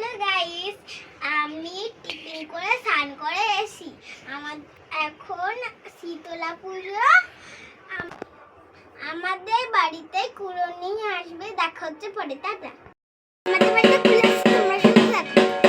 Hello guys আমি tiffin করে স্নান করে এসি আমার এখন শীতলা পুজো। আমাদের বাড়িতে কুড়নি আসবে, দেখা হচ্ছে পরে দাদা আমাদের বাড়িতে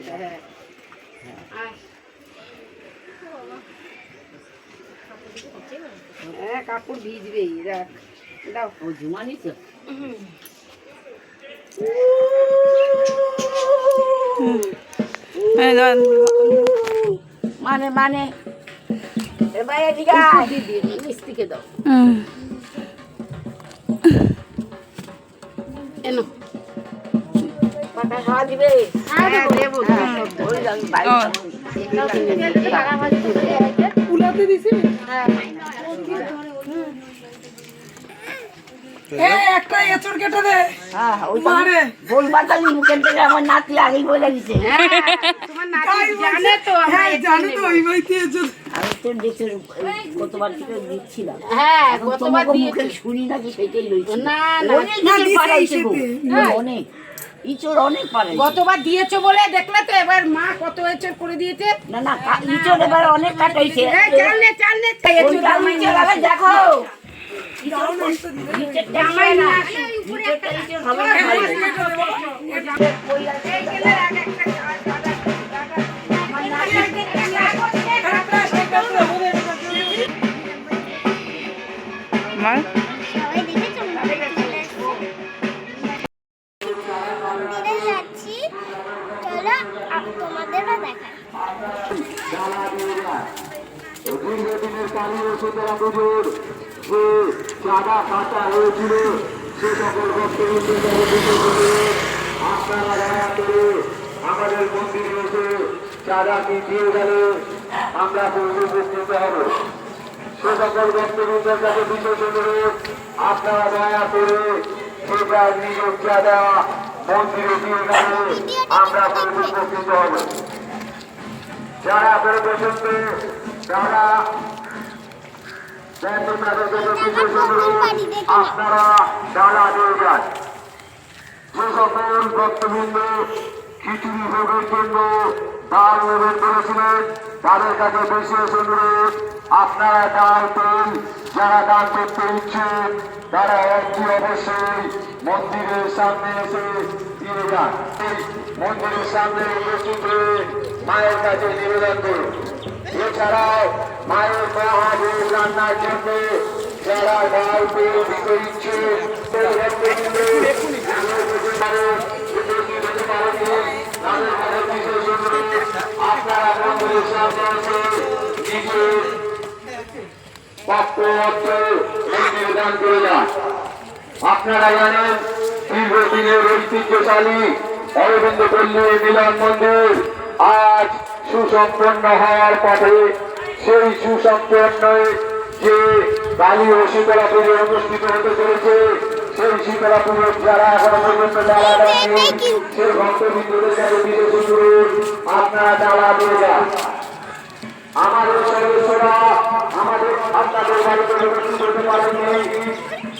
হ্যাঁ হ্যাঁ। কাপড় ভিজবেই রাখ। দাও। ও ঝুমা নিছো মানে মানে। এবার এদিকে আয়। মিষ্টিকে দাও। দিবে? হ্যাঁ দেবো। ওই আমি বাইরে যাব। কুলাতে দিছি? একটা এচড় কেটে দে। হ্যাঁ মারে। বল বাতালি মুখের থেকে আমার নাতি আগেই বলে দিছে। তোমার নাতি জানে তো হ্যাঁ এখানে তো ওই বাড়িতে এচড়। আমি তো দেখে কতবার থেকে দিচ্ছিলাম। হ্যাঁ কতবার তোমাকে শুনি নাকি সেটাই লইছি। না না অনেক। হ্যাঁ, অনেক। ইঁচড় অনেক পাড়াইছে গতবার দিয়েছ বলে দেখলে তো এবার মা কত এচর করে দিয়েছে না না ইঁচড় এবার অনেক কাটাইছে এই চালনে চালনে দেখো ইঁচড়টা শীতলা পুজোর যে চাঁদা কাটা হয়েছিল সে সকল আপনারা দয়া করে আমাদের মন্দিরে এসে চাঁদাটি দিয়ে গেলে আমরা উপস্থিত হব সে সকল ভক্তবৃন্দের কাছে বিশেষ অনুরোধ আপনারা দয়া করে সেটা নিজের চাঁদা মন্দিরে দিয়ে গেলে আমরা উপস্থিত হব যারা বসেছে যারা আপনারা ডালা দিয়ে যান যে সকল ভক্তবৃন্দ খিচুড়ি ভোগের জন্য ডাল নিবেদন করেছিলেন তাদের কাছে বিশেষ আপনারা ডাল তেল যারা দান করতে ইচ্ছুক, তারা একটি অবশ্যই মন্দিরের সামনে এসে যান। মন্দিরের সামনে উপস্থিত মায়ের কাছে নিবেদন করুন। এছাড়াও মায়ের রান্নার জন্য যারা আপনারা জানেন দীর্ঘদিনের ঐতিহ্যশালী অরবিন্দ পল্লী মিলন মন্দির আজ সুসম্পন্ন হওয়ার পথে সেই সুসম্পন্ন যে কালী ও শীতলা পুজো অনুষ্ঠিত হতে চলেছে, সেই শীতলা পুজোর যারা এখনও পর্যন্ত ডালা দেননি সেই ভক্তবৃন্দদের কাছে বিশেষ অনুরোধ, আপনারা ডালা দিয়ে যান। আমাদের সদস্যরা আমাদের আপনাদের বাড়িতে উপস্থিত হতে পারেননি।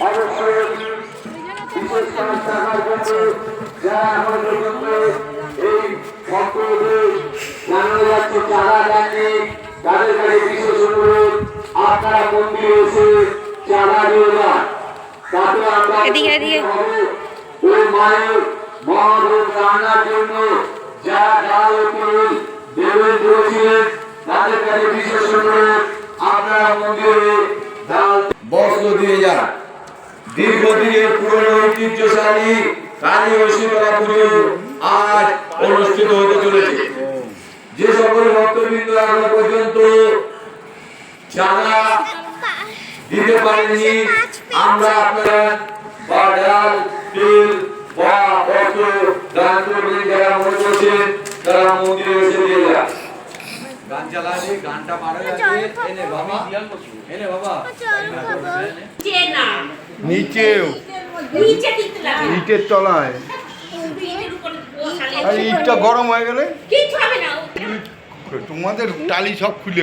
অবশ্যই বিশেষ কাজ থাকার জন্য যারা এখন পর্যন্ত এই ভক্তদের জানানো যাচ্ছে চাঁদা দেননি তাদের কাছে বিশেষ অনুরোধ আপনারা মন্দিরে এসে চাঁদা দিয়ে যান তাতে আমরা হবে ওই মায়ের মহাদেব রান্নার জন্য যারা ডাল ও তেল দেবেন করেছিলেন তাদের কাছে বিশেষ অনুরোধ আপনারা মন্দিরে ডাল বস্ত্র দিয়ে যান। দীর্ঘদিনের পুরনো ঐতিহ্যশালী কালীয় শীতলা পুজো আজ অনুষ্ঠিত হতে চলেছে। যে সকল ভক্তবৃন্দ এখনও পর্যন্ত চাঁদা দিতে পারেননি আমরা আপনারা বা ডাল তেল বা অর্থ দান করবেন যারা মনে করছেন তারা মন্দিরে এসে দিয়ে যান। গান চালাবে গানটা মারা যাচ্ছে এনে বাবা এনে বাবা। যে না নিচেও নিচে ইটের তলায়। আর ইটটা গরম হয়ে গেলে? তোমাদের টালি সব খুলে